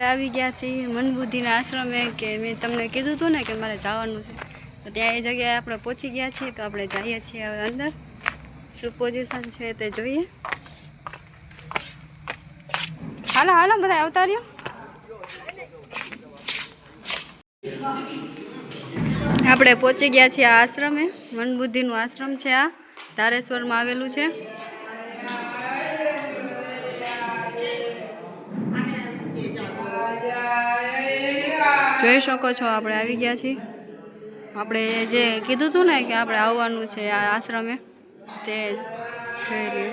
આવી ગયા છીએ. મનબુદ્ધિના આશ્રમે કે મેં તમને કીધું હતું ને કે મારે જવાનું છે. તો ત્યાં એ જગ્યાએ આપણે પહોંચી ગયા છીએ. તો આપણે જઈએ છીએ હવે અંદર. શું પોઝિશન છે તે જોઈએ. હાલો હાલો, બધા આવતા રહ્યો આપણે પહોંચી ગયા છીએ આ આશ્રમે. મનબુદ્ધિનું આશ્રમ છે આ. તારેશ્વરમાં આવેલું છે. જોઈ શકો છો આપણે આવી ગયા છીએ. આપણે જે કીધું હતું ને કે આપણે આવવાનું છે આ આશ્રમે તે જોઈ લઈએ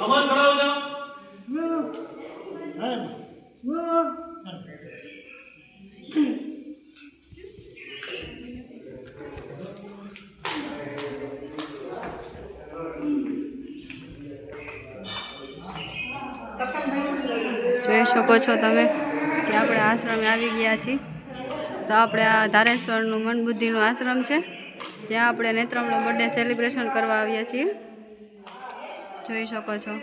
અમન ખડા જોઈ શકો છો તમે કે આપણે આશ્રમે આવી ગયા છીએ. તો આપણે આ ધારેશ્વરનું મન બુદ્ધિનું આશ્રમ છે, જ્યાં આપણે નેત્રમનો બર્થડે સેલિબ્રેશન કરવા આવ્યા છીએ. જોઈ શકો છો.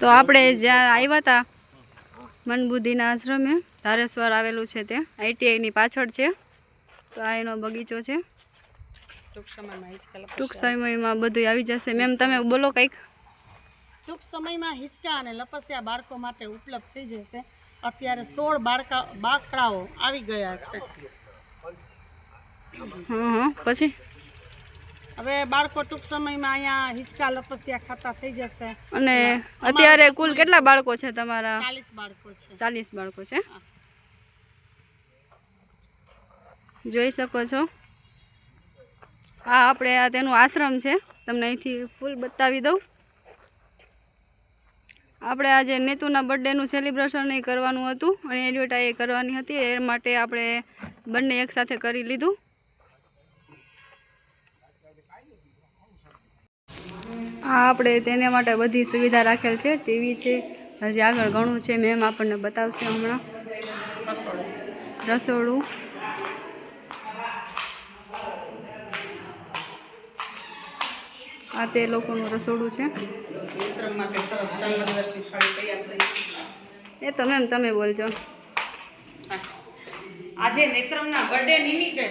તો આપણે જ્યાં આવ્યા હતા મનબુદ્ધિના આશ્રમે ધારેશ્વર આવેલું છે તે આઈટીઆઈની પાછળ છે. તો આ એનો બગીચો છે. ટૂંક સમયમાં બધું આવી જશે. મેમ તમે બોલો કંઈક. ટૂંક સમયમાં હિંચકા અને લપસ્યા બાળકો માટે ઉપલબ્ધ થઈ જશે. અત્યારે સોળ બાળકા બાકડાઓ આવી ગયા છે. હા હા. પછી? હવે બાળકો ટૂંક સમયમાં અહીંયા હિંચકા લપસિયા ખાતા થઈ જશે. અને અત્યારે કુલ કેટલા બાળકો છે તમારા? ચાલીસ બાળકો છે. ચાલીસ બાળકો છે. જોઈ શકો છો. આ આપણે આ તેનું આશ્રમ છે. તમને અહીંથી ફૂલ બતાવી દઉં. આપણે આજે નેતુના બર્થડેનું સેલિબ્રેશન કરવાનું હતું. અને એડવર્ટાઈ કરવાની હતી. એ માટે આપણે બંને એકસાથે કરી લીધું. આ આપણે તેને માટે બધી સુવિધા રાખેલ છે. ટીવી છે, હજી આગળ ઘણું છે. મેમ આપણને બતાવશે હમણાં. રસોડું. આ તે લોકોનું રસોડું છે. એ તો મેમ તમે બોલજો. આજે નેત્રમના બર્થડે નિમિત્તે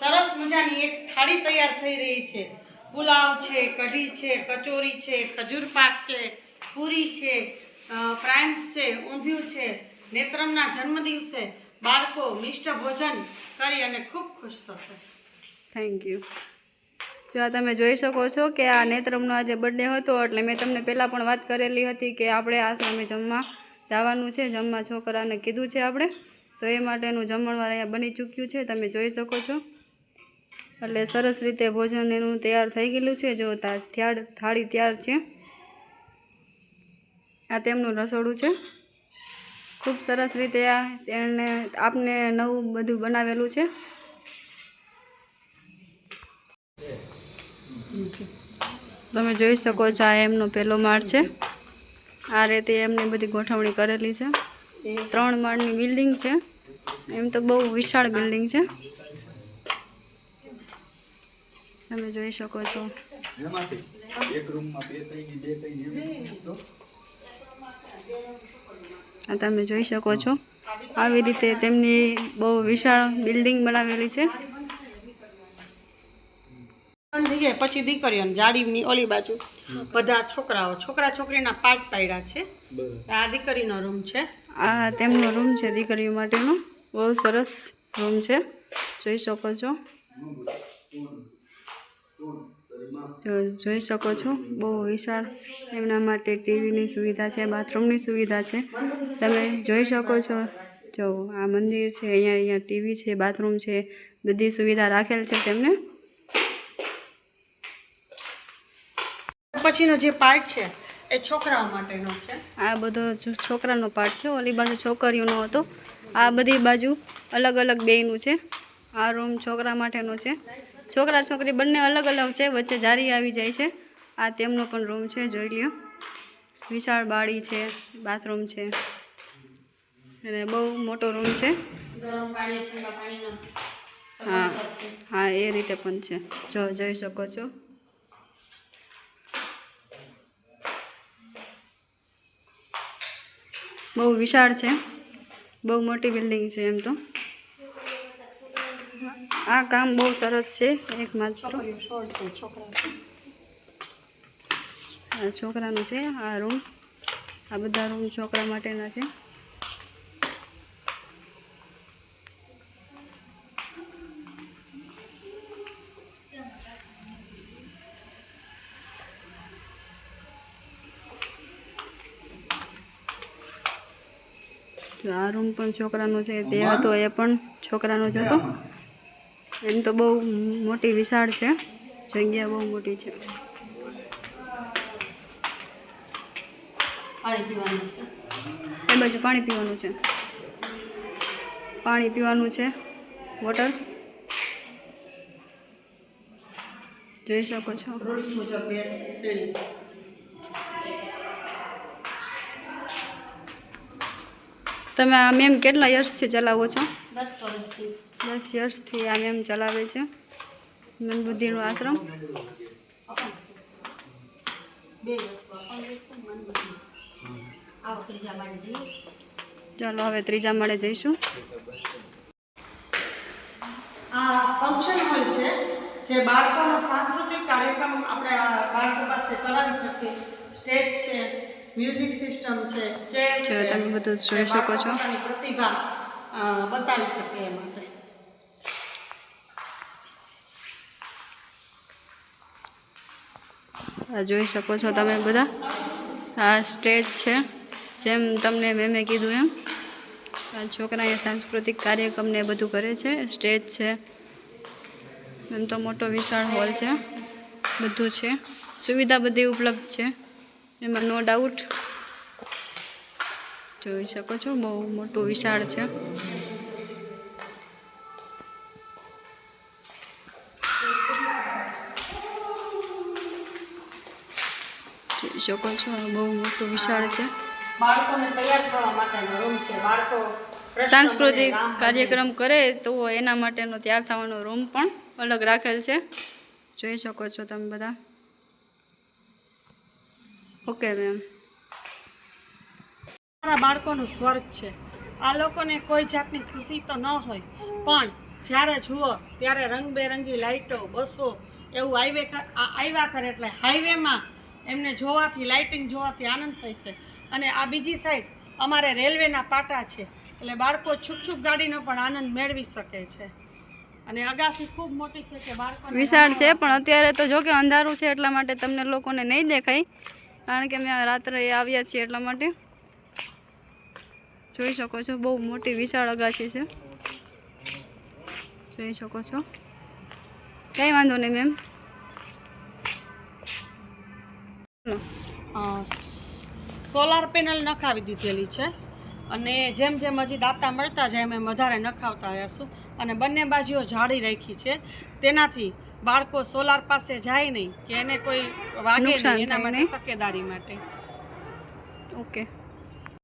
સરસ મજાની એક થાળી તૈયાર થઈ રહી છે. પુલાવ છે, કઢી છે, કચોરી છે, ખજૂર પાક છે, પૂરી છે પ્રાઇમ્સ છે, ઊંધિયું છે, નેત્રમના જન્મદિવસે બાળકો મિષ્ટ ભોજન કરી અને ખૂબ ખુશ થશે. થેન્ક યુ જો આ તમે જોઈ શકો છો કે આ નેત્રમનો આજે બર્થડે હતો, એટલે મેં તમને પહેલાં પણ વાત કરેલી હતી કે આપણે આશ્રમે જમવા જવાનું છે, જમવા છોકરાને કીધું છે આપણે. તો એ માટેનું જમણવાર અહીંયા બની ચૂક્યું છે, તમે જોઈ શકો છો. એટલે સરસ રીતે ભોજન એનું તૈયાર થઈ ગયેલું છે. જો થાળ, થાળી તૈયાર છે. આ તેમનું રસોડું છે. ખૂબ સરસ રીતે આ એણે આપને નવું બધું બનાવેલું છે. તમે જોઈ શકો છો આ એમનો પહેલો માળ છે. આ રીતે એમની બધી ગોઠવણી કરેલી છે. ત્રણ માળની બિલ્ડિંગ છે. એમ તો બહુ વિશાળ બિલ્ડિંગ છે. તમે જોઈ શકો છો. એક રૂમમાં બે બે ત્રણ એવી તો? આ તમે જોઈ શકો છો. આવી રીતે તેમની બહુ વિશાળ બિલ્ડિંગ બનાવેલી છે. પછી દીકરીઓને જાડીની ઓલી બાજુ બધા છોકરાઓ. છોકરા છોકરીના પાર્ટ પાડ્યા છે. આ દીકરીનો રૂમ છે. આ તેમનો રૂમ છે દીકરીઓ માટેનો. બહુ સરસ રૂમ છે. જોઈ શકો છો. જોઈ શકો છો બહુ વિશાળ એમના માટે ટીવીની સુવિધા છે બાથરૂમની સુવિધા છે. તમે જોઈ શકો છો જો આ મંદિર છે અહીંયા અહીંયા ટીવી છે બાથરૂમ છે બધી સુવિધા રાખેલ છે તેમને. પછીનો જે પાર્ટ છે એ છોકરાઓ માટેનો છે. આ બધો છોકરાનો પાર્ટ છે ઓલી બાજુ છોકરીઓનો હતો. આ બધી બાજુ અલગ અલગ બેયનું છે. આ રૂમ છોકરા માટેનો છે. છોકરા છોકરી બંને અલગ અલગ છે વચ્ચે જારી આવી જાય છે. આ તેમનો પણ રૂમ છે જોઈ લ્યો. વિશાળ બાળી છે બાથરૂમ છે. અને બહુ મોટો રૂમ છે. હા હા એ રીતે પણ છે. જો જોઈ શકો છો. બહુ વિશાળ છે. બહુ મોટી બિલ્ડિંગ છે એમ તો. આ કામ બહુ સરસ છે, એક માત્ર. આ છોકરાનું છે, આ રૂમ આ બધા રૂમ છોકરા માટેના છે. આ રૂમ પણ છોકરાનો છે તે હતો એ પણ છોકરાનો જ હતો. એમ તો બહુ મોટી વિશાળ છે. જગ્યા બહુ મોટી છે. પાણી પીવાનું છે. એ બાજુ પાણી પીવાનું છે. પાણી પીવાનું છે. વોટર. જોઈ શકો છો. તમે આ મેમ કેટલા યર્સથી ચલાવો છો? દસ વર્ષથી. દસ યર્સથી આ ગેમ ચલાવે છે. મન બુદ્ધિનો આશ્રમ. ચાલો હવે ત્રીજા માળે જઈશું. આ ફંક્શન હોલ છે જે બાળકોનો સાંસ્કૃતિક કાર્યક્રમ આપણે બાળકો પાસે કરાવી શકીએ. સ્ટેજ છે મ્યુઝિક સિસ્ટમ છે ચેર છે તમે બધું જોઈ શકો છો. પ્રતિભા બતાવી શકીએ એ માટે આ જોઈ શકો છો તમે બધા. આ સ્ટેજ છે, જેમ તમને મેમે કીધું એમ. આ છોકરા અહીંયા સાંસ્કૃતિક કાર્યક્રમને બધું કરે છે, સ્ટેજ છે. એમ તો મોટો વિશાળ હોલ છે, બધું છે. સુવિધા બધી ઉપલબ્ધ છે, એમાં નો ડાઉટ જોઈ શકો છો, બહુ મોટું વિશાળ છે. જોઈ શકો છો? બહુ મોટું વિશાળ છે. બાળકોને તૈયાર થવા માટેનો રૂમ છે. બાળકો સાંસ્કૃતિક. કાર્યક્રમ કરે તો એના માટેનો તૈયાર થવાનો રૂમ પણ અલગ રાખેલ છે. જોઈ શકો છો તમે બધા. ઓકે મેમ મારા બાળકોનું સ્વર્ગ છે. આ લોકોને કોઈ જાતની ખુશી તો ન હોય પણ જ્યારે જુઓ ત્યારે રંગબેરંગી લાઇટો બસો એવું હાઈવે આવ્યા કરે એટલે હાઈવેમાં એમને જોવાથી લાઇટિંગ જોવાથી આનંદ થાય છે. અને આ બીજી સાઈડ અમારે રેલવેના પાટા છે. એટલે બાળકો છૂકછૂક છૂક ગાડીનો પણ આનંદ મેળવી શકે છે. અને અગાસી ખૂબ મોટી છે કે બાળકો વિશાળ છે પણ અત્યારે તો જો કે અંધારું છે એટલા માટે તમને લોકોને નહીં દેખાય. કારણ કે અમે રાત્રે આવ્યા છીએ એટલા માટે. જોઈ શકો છો બહુ મોટી વિશાળ અગાસી છે. જોઈ શકો છો. કંઈ વાંધો નહીં મેમ સોલાર પેનલ નખાવી દીધેલી છે અને જેમ જેમ હજી દાતા મળતા જાય એમ એમ વધારે નખાવતા હશું. અને બંને બાજુઓ જાળી રાખી છે. તેનાથી બાળકો સોલાર પાસે જાય નહીં કે એને કોઈ વાગે નહીં એના માટે તકેદારી માટે. ઓકે.